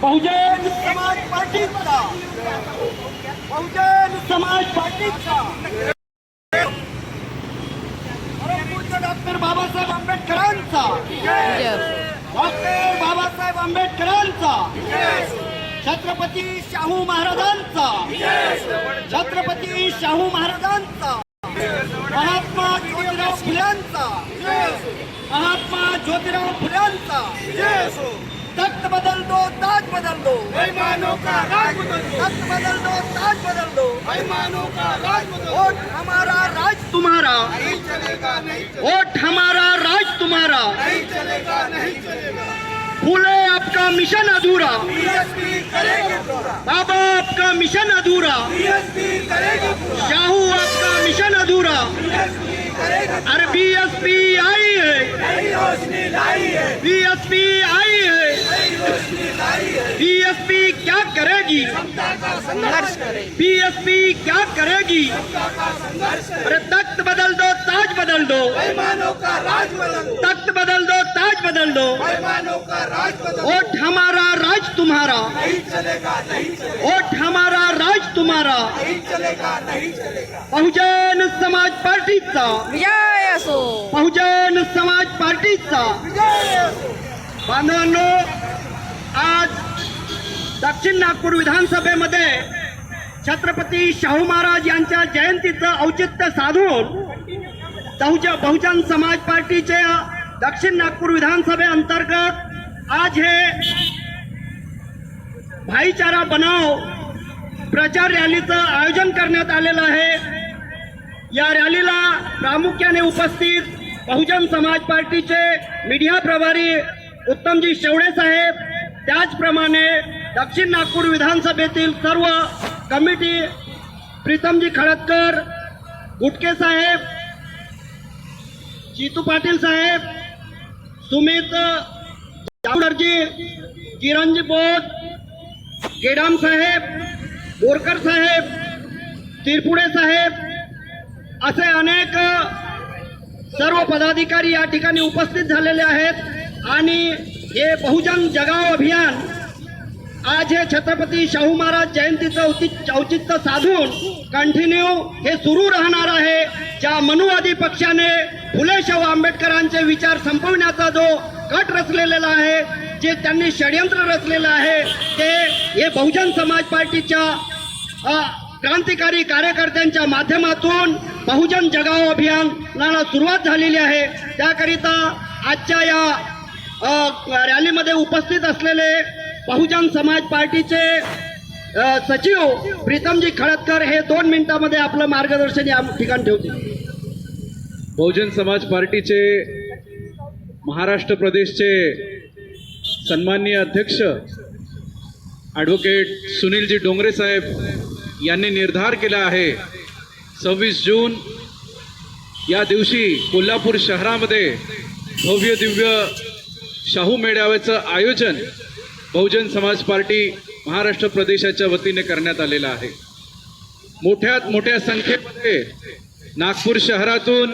बहुजन समाज पार्टीचा. बहुजन समाज पार्टीचा. डॉक्टर बाबासाहेब आंबेडकरांचा. डॉक्टर बाबासाहेब आंबेडकरांचा. छत्रपती शाहू महाराजांचा. छत्रपती शाहू महाराजांचा. महात्मा ज्योतिराव फुल्यांचा. महात्मा ज्योतिराव फुल्यांचा. तख्त बदल दो ताज बदल दो बेईमानों का राज बदल दो तख्त बदल दो ताज बदल दो बेईमानों का राज बदल दो वोट हमारा राज तुम्हारा. नहीं चलेगा नहीं वोट हमारा राज तुम्हारा. नहीं चलेगा नहीं चलेगा फूले आपका मिशन अधूरा. करेगी बाबा आपका मिशन अधूरा. करेगी शाहू आपका मिशन अधूरा। अरे बीएसपी आई है। बीएसपी आई है। बीएसपी क्या करेगी? बीएसपी क्या करेगी? अरे तख्त बदल दो ताज बदल दो। तख्त बदल दो का राज बदल दो वोट हमारा राज तुम्हारा. वोट हमारा राज तुम्हारा. बहुजन समाज पार्टीचा. विजय असो. बहुजन समाज पार्टीचा. बांधवांनो आज दक्षिण नागपूर विधानसभेमध्ये छत्रपती शाहू महाराज यांच्या जयंतीचं औचित्य साधून बहुजन समाज पार्टीच्या दक्षिण नागपूर विधानसभेअंतर्गत आज हे भाईचारा बनाव प्रचार रॅलीचं आयोजन करण्यात आलेलं आहे. या रॅलीला प्रामुख्याने उपस्थित बहुजन समाज पार्टीचे मीडिया प्रभारी उत्तमजी शेवडे साहेब त्याचप्रमाणे दक्षिण नागपूर विधानसभेतील सर्व कमिटी प्रीतमजी खळदकर गुटके साहेब जीतू पाटील साहेब सुमित जावडरजी किरणजी बोध केडाम साहेब बोरकर साहेब तिरपुडे साहेब असे अनेक सर्व पदाधिकारी या ठिकाणी उपस्थित झालेले आहेत. आणि हे बहुजन जगाव अभियान आज हे छत्रपती शाहू महाराज जयंतीचं औति- औचित्य साधून कंटिन्यू हे सुरू राहणार आहे. ज्या मनुवादी पक्षाने फुले शाहू आंबेडकरांचे विचार संपवण्याचा जो कट रचलेला आहे जे त्यांनी षडयंत्र रचलेलं आहे ते हे बहुजन समाज पार्टीच्या क्रांतिकारी कार्यकर्त्यांच्या माध्यमातून बहुजन जगाव अभियानाला सुरुवात झालेली आहे. त्याकरिता आजच्या या रॅलीमध्ये उपस्थित असलेले बहुजन समाज पार्टीचे सचिव प्रीतमजी खळदकर हे दोन मिनिटांमध्ये आपलं मार्गदर्शन या ठिकाणी ठेवतील. बहुजन समाज पार्टीचे महाराष्ट्र प्रदेशचे सन्माननीय अध्यक्ष ॲडव्होकेट सुनीलजी डोंगरे साहेब यांनी निर्धार केला आहे सव्वीस जून या दिवशी कोल्हापूर शहरामध्ये भव्य दिव्य शाहू मेळाव्याचं आयोजन बहुजन समाज पार्टी महाराष्ट्र प्रदेशाच्या वतीने करण्यात आलेला आहे. मोठ्यात मोठ्या संख्येमध्ये नागपूर शहरातून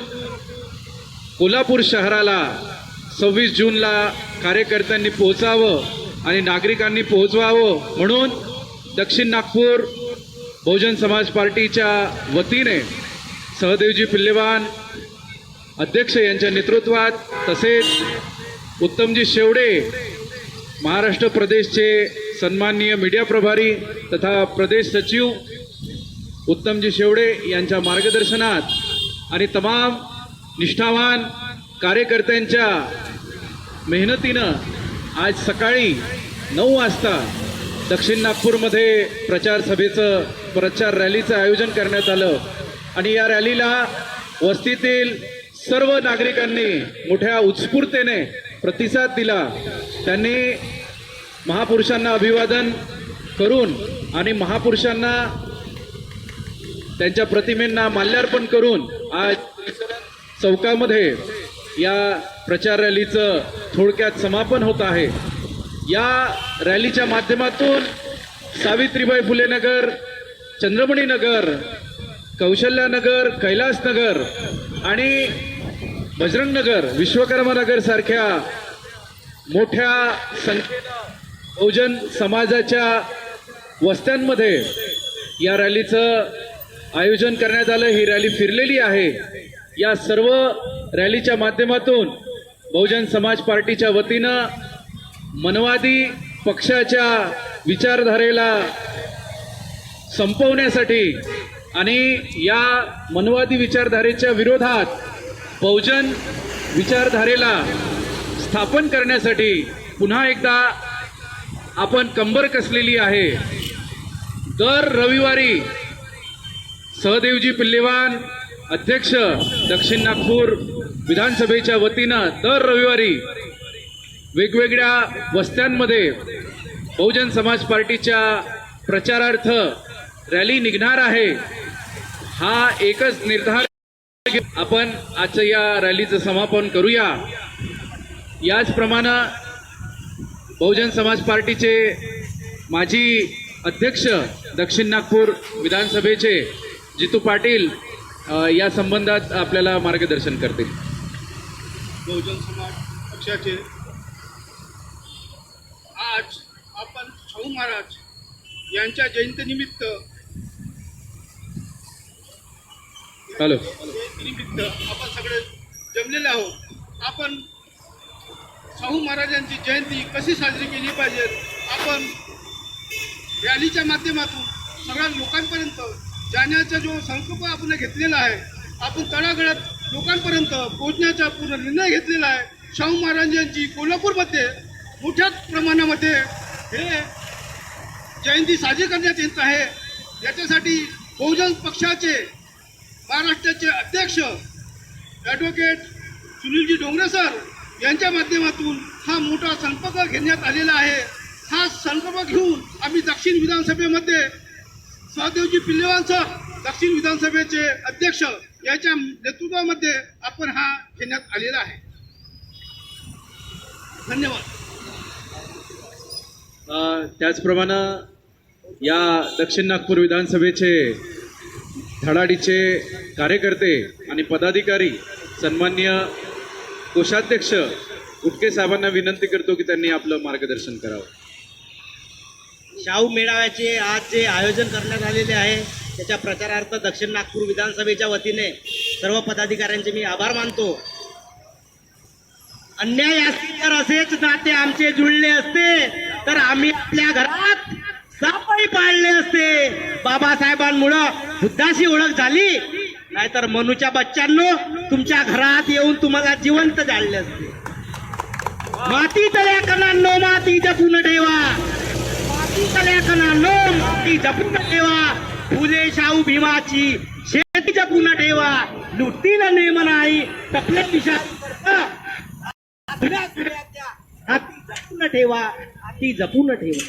कोल्हापूर शहराला सव्वीस जूनला कार्यकर्त्यांनी पोहोचावं आणि नागरिकांनी पोहोचवावं म्हणून दक्षिण नागपूर बहुजन समाज पार्टीच्या वतीने सहदेवजी पिल्लेवान अध्यक्ष यांच्या नेतृत्वात तसेच उत्तमजी शेवडे महाराष्ट्र प्रदेशचे सन्माननीय मीडिया प्रभारी तथा प्रदेश सचिव उत्तमजी शेवडे यांच्या मार्गदर्शनात आणि तमाम निष्ठावान कार्यकर्त्यांच्या मेहनतीनं आज सकाळी नऊ वाजता दक्षिण नागपूरमध्ये प्रचार सभेचं प्रचार रॅलीचं आयोजन करण्यात आलं. आणि या रॅलीला वस्तीतील सर्व नागरिकांनी मोठ्या उत्स्फूर्तेने प्रतिसाद दिला. त्यांनी महापुरुषांना अभिवादन करून आणि महापुरुषांना त्यांच्या प्रतिमेंना माल्यार्पण करून आज चौकामध्ये या प्रचार रॅलीचं थोडक्यात समापन होत आहे. या रॅलीच्या माध्यमातून सावित्रीबाई फुले नगर चंद्रमणी नगर कौशल्यानगर कैलासनगर आणि बजरंग नगर विश्वकर्मा नगर सारख्या मोठ्या संख्येनं बहुजन समाजाच्या वस्त्यांमध्ये या रॅलीचं आयोजन करण्यात आलं. ही रॅली फिरलेली आहे. या सर्व रॅलीच्या माध्यमातून बहुजन समाज पार्टीच्या वतीनं मनवादी पक्षाच्या विचारधारेला संपवण्यासाठी आणि या मनवादी विचारधारेच्या विरोधात बहुजन विचारधारेला स्थापन करण्यासाठी पुन्हा एकदा आपण कंबर कसलेली आहे? दर रविवारी सहदेवजी पिल्लेवान अध्यक्ष दक्षिण नागपूर विधानसभेच्या वतीनं दर रविवारी वेगवेगळ्या वस्त्यांमध्ये बहुजन समाज पार्टीच्या प्रचारार्थ रॅली निघणार आहे. हा एकच निर्धार आपण आजच्या या रॅलीचं समापन करूया. याचप्रमाणे बहुजन समाज पार्टीचे माजी अध्यक्ष दक्षिण नागपूर विधानसभेचे जितू पाटील या संबंधात आपल्याला मार्गदर्शन करतील. बहुजन समाज पक्षाचे आज आपण शाहू महाराज यांच्या जयंतीनिमित्त हॅलो. जयंतीनिमित्त आपण सगळे जमलेले आहोत. आपण शाहू महाराजांची जयंती कशी साजरी केली पाहिजे? आपण रॅलीच्या माध्यमातून सगळ्या लोकांपर्यंत जाण्याचा जो संकल्प आपण घेतलेला आहे आपण तळागळात लोकांपर्यंत पोहोचण्याचा पूर्ण निर्णय घेतलेला आहे. शाहू महाराजांची कोल्हापूरमध्ये मोठ्या प्रमाणामध्ये हे जयंती साजरी करण्यात येत आहे. याच्यासाठी बहुजन पक्षाचे महाराष्ट्राचे अध्यक्ष ॲडव्होकेट सुनीलजी डोंगरे सर यांच्या माध्यमातून हा मोठा संपर्क घेण्यात आलेला आहे. हा संकल्प घेऊन आम्ही दक्षिण विधानसभेमध्ये स्वादेवजी पिल्लेवान सर दक्षिण विधानसभेचे अध्यक्ष याच्या नेतृत्वामध्ये आपण हा घेण्यात आलेला आहे. धन्यवाद. त्याचप्रमाणे या दक्षिण नागपूर विधानसभेचे धडाडीचे कार्यकर्ते आणि पदाधिकारी सन्मान्य कोषाध्यक्ष गुटके साहेबांना विनंती करतो की त्यांनी आपलं मार्गदर्शन करावं. शाहू मेळाव्याचे आज जे आयोजन करण्यात आलेले आहे त्याच्या प्रचारार्थ दक्षिण नागपूर विधानसभेच्या वतीने सर्व पदाधिकाऱ्यांचे मी आभार मानतो. अन्याय असतील तर असेच नाते आमचे जुळले असते तर आम्ही आपल्या घरात सापही पाळले असते. बाबासाहेबांमुळं बुद्धाशी ओळख झाली. नाहीतर मनूच्या बच्चांनो तुमच्या घरात येऊन तुम्हाला जिवंत जाळले असते. माती तल्या कणांनो माती जपून ठेवा. माती तल्या कणांनो माती जपून ठेवा. फुले शाहू भीमाची शेती जपून ठेवा. लुटतील नेम नाही टपले दिशा हाती जपून ठेवा हाती जपून ठेवा.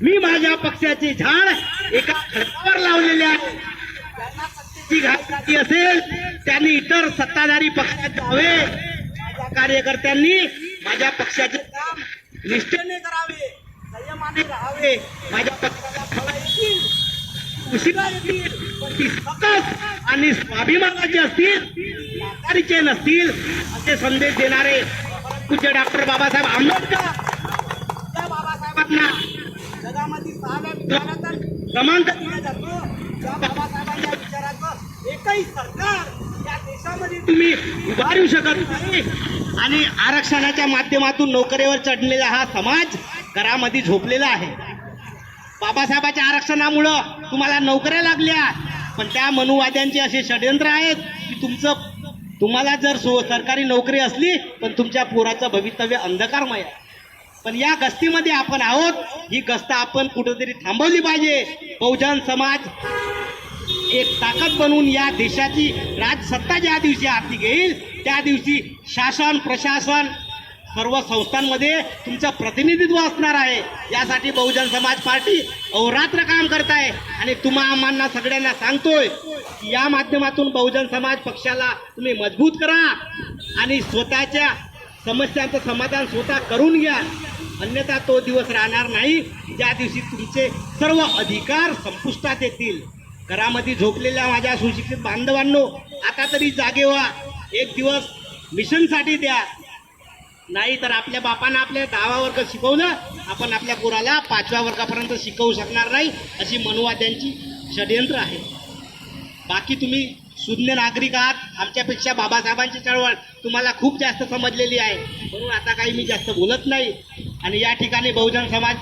मी माझ्या पक्षाचे झाड एका खडकावर लावलेले आहे. ती सत्तेची घाट असेल त्यांनी इतर सत्ताधारी पक्षात जावे माझ्या कार्यकर्त्यांनी माझ्या पक्षाचे काम निष्ठेने करावे संयमाने राहावे माझ्या पक्षाला फळा येतील उशिरा येतील पण ती सकस आणि स्वाभिमानाची असतील लाचारीचे नसतील असे संदेश देणारे पूज्य डॉक्टर बाबासाहेब आंबेडकर. त्या बाबासाहेबांना जगामध्ये सहाव्या विभागाचा क्रमांक दिला जातो. त्या एकही सरकार या देशामध्ये तुम्ही उभारू शकत नाही. आणि आरक्षणाच्या माध्यमातून नोकरीवर चढलेला हा समाज घरामध्ये झोपलेला आहे. बाबासाहेबाच्या आरक्षणामुळं तुम्हाला नोकऱ्या लागल्या. पण त्या मनुवाद्यांचे असे षडयंत्र आहेत की तुमचं तुम्हाला जर सो सरकारी नोकरी असली पण तुमच्या पोराचं भवितव्य अंधकारमय आहे. पण या गस्तीमध्ये आपण आहोत. ही गस्त आपण कुठेतरी थांबवली पाहिजे. बहुजन समाज एक ताकद बनवून या देशाची राजसत्ता ज्या दिवशी हाती घेईल त्या दिवशी शासन प्रशासन सर्व संस्थांमध्ये तुमचं प्रतिनिधित्व असणार आहे. यासाठी बहुजन समाज पार्टी अहोरात्र काम करत आहे. आणि तुम्हा आम्हाला सगळ्यांना सांगतोय की या माध्यमातून बहुजन समाज पक्षाला तुम्ही मजबूत करा आणि स्वतःच्या समस्यांचं समाधान स्वतः करून घ्या. अन्यथा तो दिवस राहणार नाही. ज्या दिवशी तुमचे सर्व अधिकार संपुष्टात येतील. घरामध्ये झोपलेल्या माझ्या सुशिक्षित बांधवांनो आता तरी जागे व्हा. एक दिवस मिशनसाठी द्या. नाही तर आपल्या बापानं आपल्या दहावा वर्ग शिकवलं आपण आपल्या पोराला पाचव्या वर्गापर्यंत शिकवू शकणार नाही अशी मनुवाद्यांची षडयंत्र आहे. बाकी तुम्ही शून्य नागरिक आहात आमच्यापेक्षा बाबासाहेबांची चळवळ तुम्हाला खूप जास्त समजलेली आहे. म्हणून आता काही मी जास्त बोलत नाही. आणि या ठिकाणी बहुजन समाज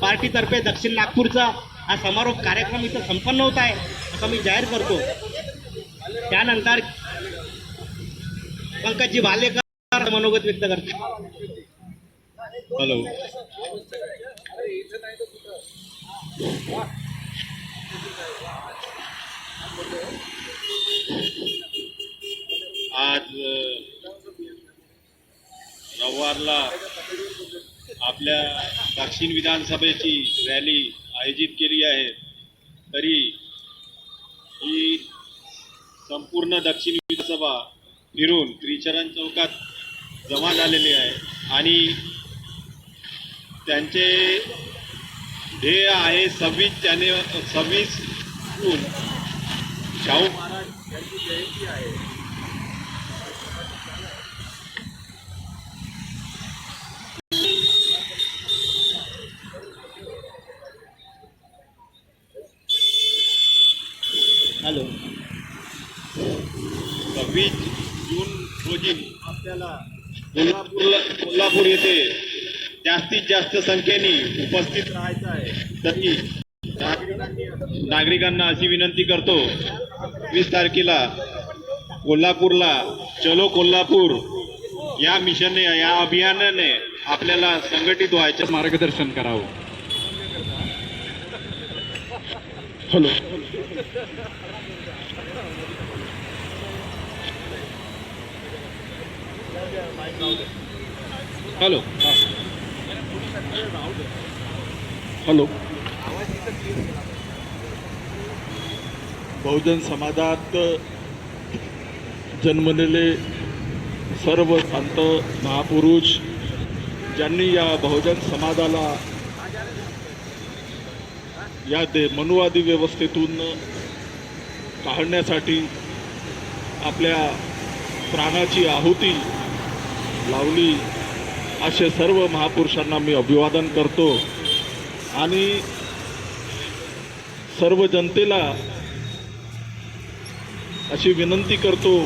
पार्टीतर्फे दक्षिण नागपूरचा हा समारोप कार्यक्रम इथं संपन्न होत आहे असं मी जाहीर करतो. त्यानंतर पंकजी भालेकर मनोगत व्यक्त करते हॅलो. आज रविवारला आपल्या दक्षिण विधानसभेची रॅली आयोजित केली आहे. तरी ही संपूर्ण दक्षिण विधानसभा फिरून त्रिचरण चौकात जमा झालेली आहे. आणि त्यांचे ध्येय आहे सव्वीस जानेवारी सव्वीस जून शाहू महाराज यांची जयंती आहे. आपल्याला कोल्हापूरला कोल्हापूर येथे जास्तीत जास्त संख्येने उपस्थित राहायचं आहे. तरी नागरिकांनी- नागरिकांना अशी विनंती करतो वीस तारखेला कोल्हापूरला चलो कोल्हापूर या मिशनने या अभियानाने आपल्याला संघटित व्हायचं मार्गदर्शन करावं. हॅलो. हॅलो. हॅलो. बहुजन समाजात जन्मलेले सर्व संत महापुरुष ज्यांनी या बहुजन समाजाला या दे मनुवादी व्यवस्थेतून काढण्यासाठी आपल्या प्राणाची आहुती लावली. असे सर्व महापुरुषांना मी अभिवादन करतो. आणि सर्व जनतेला अशी विनंती करतो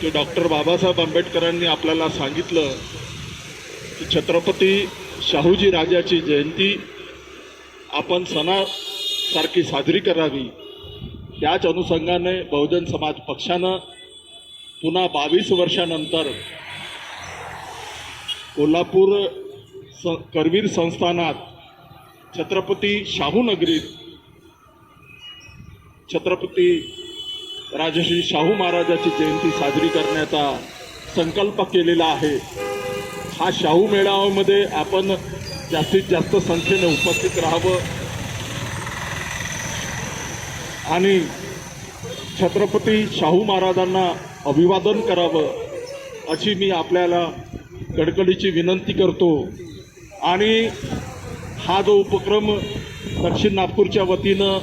की डॉक्टर बाबासाहेब आंबेडकरांनी आपल्याला सांगितलं की छत्रपती शाहूजी राजाची जयंती आपण सणासारखी साजरी करावी. त्याच अनुषंगाने बहुजन समाज पक्षानं पुन्हा बावीस वर्षानंतर कोल्हापूर स करवीर संस्थानात छत्रपती शाहू नगरीत छत्रपती राजश्री शाहू महाराजाची जयंती साजरी करण्याचा संकल्प केलेला आहे. हा शाहू मेळाव्यामध्ये आपण जास्तीत जास्त संख्येने उपस्थित राहावं. आणि छत्रपती शाहू महाराजांना अभिवादन करावं अशी मी आपल्याला कडकडीची विनंती करतो. आणि हा जो उपक्रम दक्षिण नागपूरच्या वतीनं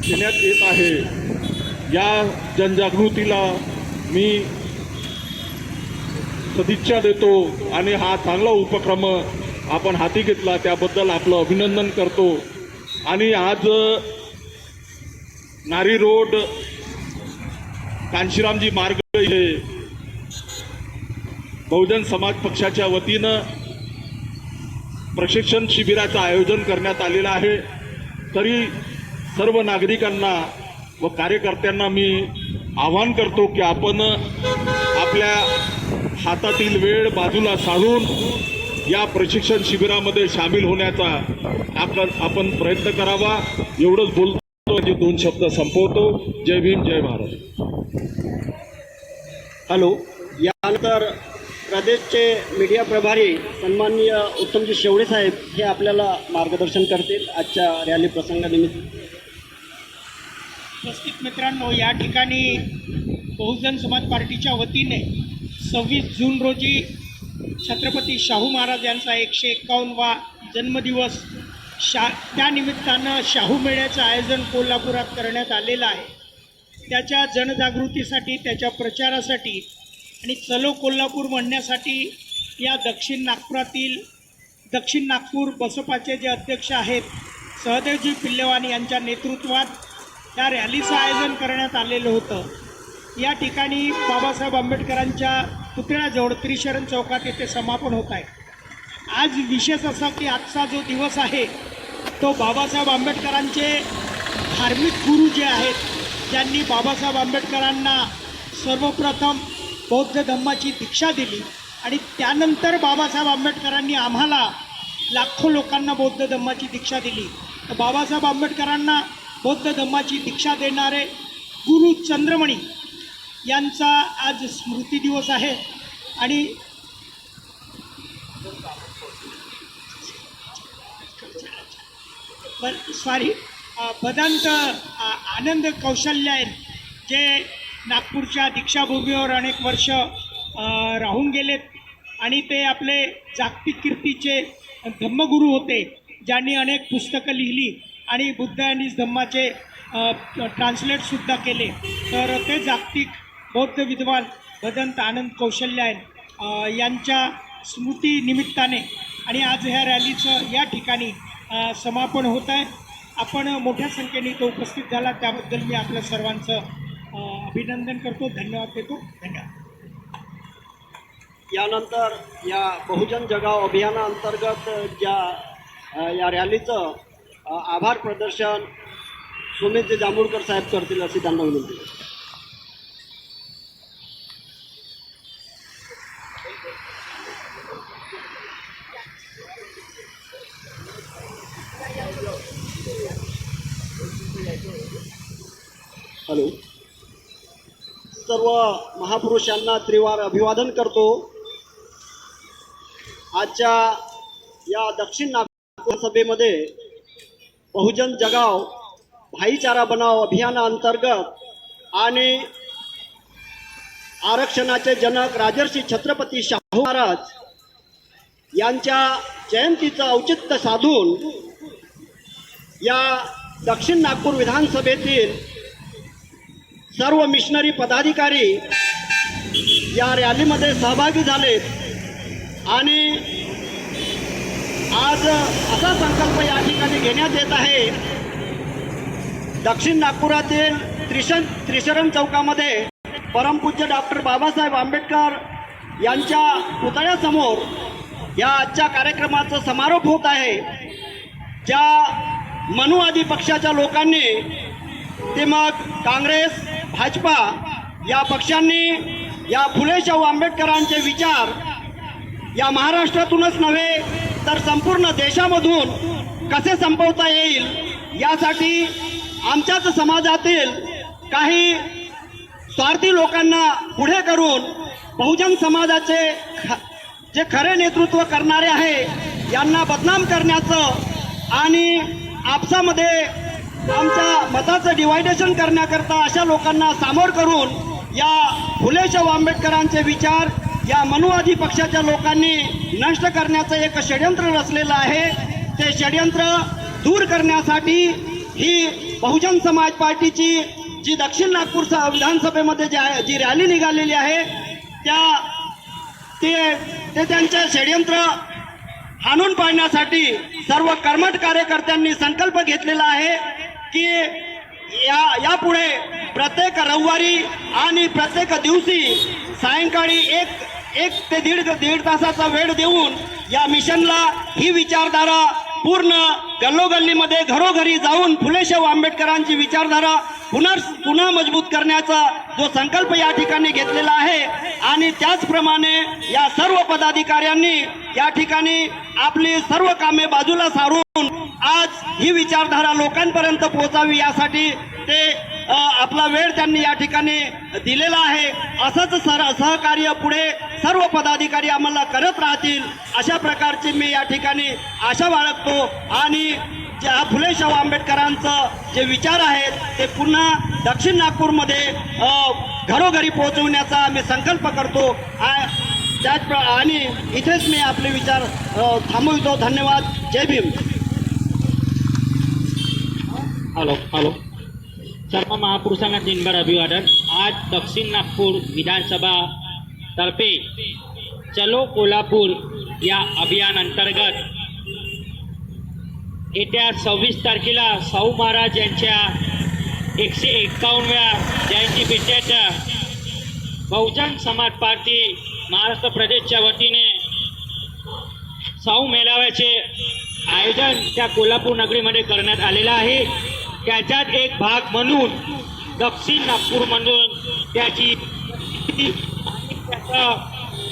घेण्यात येत आहे या जनजागृतीला मी सदिच्छा देतो आणि हा चांगला उपक्रम आपण हाती घेतला त्याबद्दल आपलं अभिनंदन करतो. आणि आज नारी रोड कांशीरामजी मार्ग बहुजन समाज पक्षाच्या वतीनं प्रशिक्षण शिबिराचं आयोजन करण्यात आलेलं आहे. तरी सर्व नागरिकांना व कार्यकर्त्यांना मी आवाहन करतो की आपण आपल्या हातातील वेळ बाजूला सारून या प्रशिक्षण शिबिरामध्ये सामील होण्याचा आपण आपण प्रयत्न करावा. एवढंच बोलतो म्हणजे दोन शब्द संपवतो. जय भीम जय भारत. हॅलो. यानंतर प्रदेशचे मीडिया प्रभारी सन्माननीय उत्तमजी शेवडे साहेब हे आपल्याला मार्गदर्शन करतील आजच्या रॅली प्रसंगानिमित्त. उपस्थित मित्रांनो या ठिकाणी बहुजन समाज पार्टीच्या वतीने सव्वीस जून रोजी छत्रपती शाहू महाराज यांचा एकशे एक्कावन्नवा जन्मदिवस शा त्यानिमित्तानं शाहू मेळ्याचं आयोजन कोल्हापुरात करण्यात आलेलं आहे. त्याच्या जनजागृतीसाठी त्याच्या प्रचारासाठी आणि चलो कोल्हापूर म्हणण्यासाठी या दक्षिण नागपुरातील दक्षिण नागपूर बसपाचे जे अध्यक्ष आहेत सहदेवजी पिल्लेवानी यांच्या नेतृत्वात या रॅलीचं आयोजन करण्यात आलेलं होतं. या ठिकाणी बाबासाहेब आंबेडकरांच्या पुतळ्याजवळ त्रिशरण चौकात येथे समापन होत आहे. आज विशेष असा की आजचा जो दिवस आहे तो बाबासाहेब आंबेडकरांचे धार्मिक गुरु जे आहेत ज्यांनी बाबासाहेब आंबेडकरांना सर्वप्रथम बौद्ध धम्माची दीक्षा दिली आणि त्यानंतर बाबासाहेब आंबेडकरांनी आम्हाला लाखो लोकांना बौद्ध धम्माची दीक्षा दिली. तर बाबासाहेब आंबेडकरांना बौद्ध धम्माची दीक्षा देणारे गुरु चंद्रमणी यांचा आज स्मृती दिवस आहे आणि ब- सॉरी बदांत बदंत आनंद कौशल्यायन जे नागपूरच्या दीक्षाभूमीवर अनेक वर्ष राहून गेलेत. आणि ते आपले जागतिक कीर्तीचे धम्मगुरू होते ज्यांनी अनेक पुस्तकं लिहिली आणि बुद्ध आणि धम्माचे ट्रान्सलेटसुद्धा केले. तर ते जागतिक बौद्ध विद्वान भदंत आनंद कौशल्यायन यांच्या स्मृतीनिमित्ताने आणि आज ह्या रॅलीचं या ठिकाणी समापन होत आहे आपण मोठ्या संख्येने तो उपस्थित झाला त्याबद्दल मी आपल्या सर्वांचं अभिनंदन करतो. धन्यवाद देतो. धन्यवाद. यानंतर या बहुजन जगाव अभियानाअंतर्गत ज्या या रॅलीचं आभार प्रदर्शन सुमित जांभूळकर साहेब करतील अशी त्यांना विनंती. हॅलो. सर्व महापुरुषांना त्रिवार अभिवादन करतो. आजच्या या दक्षिण नागपूर सभेमध्ये बहुजन जगाव भाईचारा बनाव अभियानाअंतर्गत आणि आरक्षणाचे जनक राजर्षी छत्रपती शाहू महाराज यांच्या जयंतीचं औचित्य साधून या दक्षिण नागपूर विधानसभेतील सर्व मिशनरी पदाधिकारी या रॅलीमध्ये सहभागी झालेत. आणि आज असा संकल्प या ठिकाणी घेण्यात येत आहे. दक्षिण नागपुरातील त्रिशन त्रिशरण चौकामध्ये परमपूज्य डॉक्टर बाबासाहेब आंबेडकर यांच्या पुतळ्यासमोर या आजच्या कार्यक्रमाचा समारोप होत आहे. ज्या मनुवादी पक्षाच्या लोकांनी ते मग काँग्रेस भाजपा या पक्षांनी या फुले शाहू आंबेडकरांचे विचार या महाराष्ट्रातूनच नव्हे तर संपूर्ण देशामधून कसे संपवता येईल यासाठी आमच्याच समाजातील काही स्वार्थी लोकांना पुढे करून बहुजन समाजाचे ख- जे खरे नेतृत्व करणारे आहे यांना बदनाम करण्याचं आणि आपसामध्ये आमच्या मताचं डिवायडेशन करण्याकरता अशा लोकांना सामोर करून या फुले शाहू आंबेडकरांचे विचार या मनुवादी पक्षाच्या लोकांनी नष्ट करण्याचं एक षडयंत्र रचलेलं आहे. ते षडयंत्र दूर करण्यासाठी ही बहुजन समाज पार्टीची जी दक्षिण नागपूर स- विधानसभेमध्ये जी आहे- जी रॅली निघालेली आहे त्या ते ते त्यांचे षडयंत्र हाणून पाडण्यासाठी सर्व कर्मठ कार्यकर्त्यांनी संकल्प घेतलेला आहे. की या यापुढे प्रत्येक रविवारी आणि प्रत्येक दिवशी सायंकाळी एक एक ते दीड दीड तासाचा वेळ देऊन या मिशनला ही विचारधारा पूर्ण गल्लोगल्लीमध्ये घरोघरी जाऊन फुलेशाहू आंबेडकरांची विचारधारा पुन्हा पुन्हा मजबूत करण्याचा जो संकल्प या ठिकाणी घेतलेला आहे आणि त्याचप्रमाणे या सर्व पदाधिकाऱ्यांनी या ठिकाणी आपली सर्व कामे बाजूला सारून आज ही विचारधारा लोकांपर्यंत पोहोचावी यासाठी ते आपला वेळ त्यांनी या ठिकाणी दिलेला आहे. असंच सर सहकार्य पुढे सर्व पदाधिकारी आम्हाला करत राहतील. अशा प्रकारची मी या ठिकाणी आशा बाळगतो. आणि ज्या फुले शाहू आंबेडकरांचं जे विचार आहेत ते पुन्हा दक्षिण नागपूरमध्ये घरोघरी पोहोचवण्याचा आम्ही संकल्प करतो. आ- त्याच आणि इथेच मी आपले विचार थांबवितो. धन्यवाद. जय भीम. हॅलो हॅलो सर्व महापुरुषांना दिनभर अभिवादन आज दक्षिण नागपूर विधानसभा तर्फे चलो कोल्हापूर या अभियान अंतर्गत येत्या सव्वीस तारखेला शाहू महाराज यांच्या एकशे एक्कावन्नव्या जयंती पित्याच्या बहुजन समाज पार्टी महाराष्ट्र प्रदेशच्या वतीने शाहू मेळाव्याचे आयोजन त्या कोल्हापूर नगरीमध्ये करण्यात आलेलं आहे. त्याच्यात एक भाग म्हणून दक्षिण नागपूर म्हणून त्याची त्याचा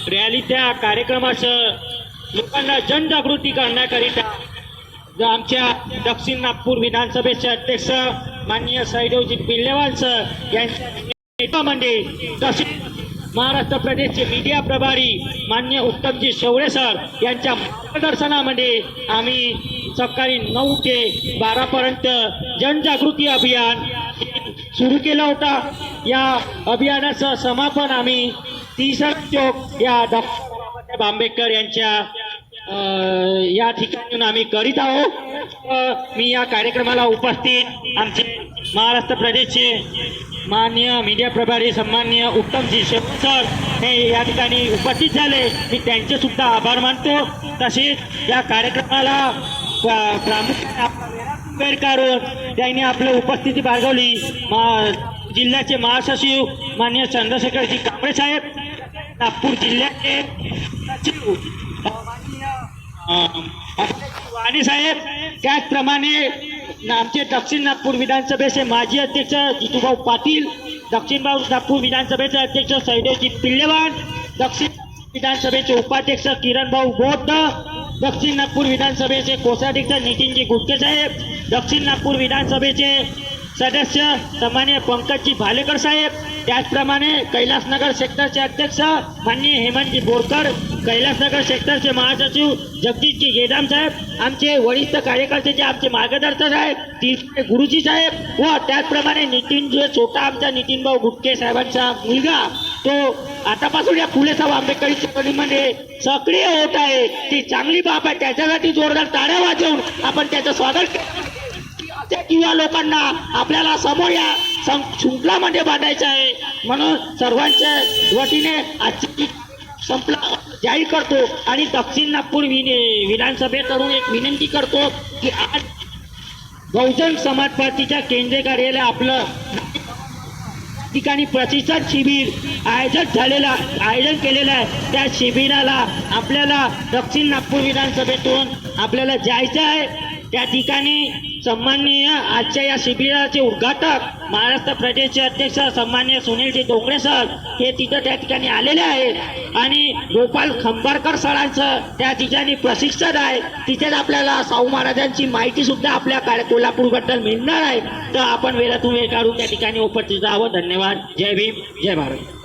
रॅली त्या कार्यक्रमाचं लोकांना जनजागृती करण्याकरिता आमच्या दक्षिण नागपूर विधानसभेचे अध्यक्ष माननीय सैदेवजी पिल्लेवाल सर यांच्या नेतृत्वामध्ये तसेच महाराष्ट्र प्रदेशचे मीडिया प्रभारी मान्य उत्तमजी शेवळे सर यांच्या मार्गदर्शनामध्ये आम्ही सकाळी नऊ ते बारापर्यंत जनजागृती अभियान सुरू केला होता. या अभियानाचं समापन आम्ही तिसर चौक या डॉक्टर बाबासाहेब आंबेडकर यांच्या या ठिकाणून आम्ही करीत आहोत. मी या कार्यक्रमाला उपस्थित आमचे महाराष्ट्र प्रदेशचे मान्य मीडिया प्रभारी सन्मान्य उत्तमजी शेख सर हे या ठिकाणी उपस्थित झाले. मी त्यांचे सुद्धा आभार मानतो. तसेच या कार्यक्रमाला प्रा- प्रामुख्याने आपला त्यांनी आपली उपस्थिती बाळगवली. मा जिल्ह्याचे महासचिव मान्य चंद्रशेखरजी कांबळे साहेब नागपूर जिल्ह्याचे सचिव वाणी साहेब त्याचप्रमाणे आमचे दक्षिण नागपूर विधानसभेचे माजी अध्यक्ष जितूभाऊ पाटील दक्षिण नागपूर विधानसभेचे अध्यक्ष सैदेवजी पिल्लेवाड दक्षिण विधानसभेचे उपाध्यक्ष किरणभाऊ बौद्ध दक्षिण नागपूर विधानसभेचे कोषाध्यक्ष नितीनजी गुटके साहेब दक्षिण नागपूर विधानसभेचे सदस्य सन्मान्य पंकजजी भालेकर साहेब त्याचप्रमाणे कैलासनगर सेक्टरचे अध्यक्ष माननीय हेमंतजी बोरकर कैलासनगर सेक्टरचे महासचिव जगदीशजी गेदाम साहेब आमचे वरिष्ठ कार्यकर्ते जे आमचे मार्गदर्शक आहेत ती गुरुजी साहेब व त्याचप्रमाणे नितीन जे छोटा आमचा नितीनभाऊ गुटके साहेबांचा मुलगा तो आतापासून या फुलेसाहेब आंबेडकरी चळवळीमध्ये सक्रिय होत आहे. ती चांगली बाब आहे. त्याच्यासाठी जोरदार ताड्या वाजवून आपण त्याचं स्वागत त्या किंवा लोकांना आपल्याला समोर या सं- शृंखलामध्ये बांधायचं आहे. म्हणून सर्वांच्या वतीने आजची संपला जाहीर करतो आणि दक्षिण नागपूर विने- विधानसभेकडून एक विनंती करतो की आज बहुजन समाज पार्टीच्या केंद्रीय कार्यालय आपलं ठिकाणी प्रशिक्षण शिबिर आयोजन झालेला आयोजन केलेलं आहे. त्या शिबिराला आपल्याला दक्षिण नागपूर विधानसभेतून आपल्याला जायचं आहे. त्या ठिकाणी सन्माननीय आजच्या या शिबिराचे उद्घाटक महाराष्ट्र प्रदेशचे अध्यक्ष सन्मान्य सुनीलजी डोंगरे सर हे तिथं त्या ठिकाणी आलेले आहेत. आणि गोपाल खंबारकर सरांचं त्या ठिकाणी प्रशिक्षण आहे. तिथेच आपल्याला शाहू महाराजांची माहिती सुद्धा आपल्या कार्य कोल्हापूरबद्दल मिळणार आहे. तर आपण वेळातून वेळ काढून त्या ठिकाणी उपस्थित राहावं. धन्यवाद. जय भीम. जय भारत.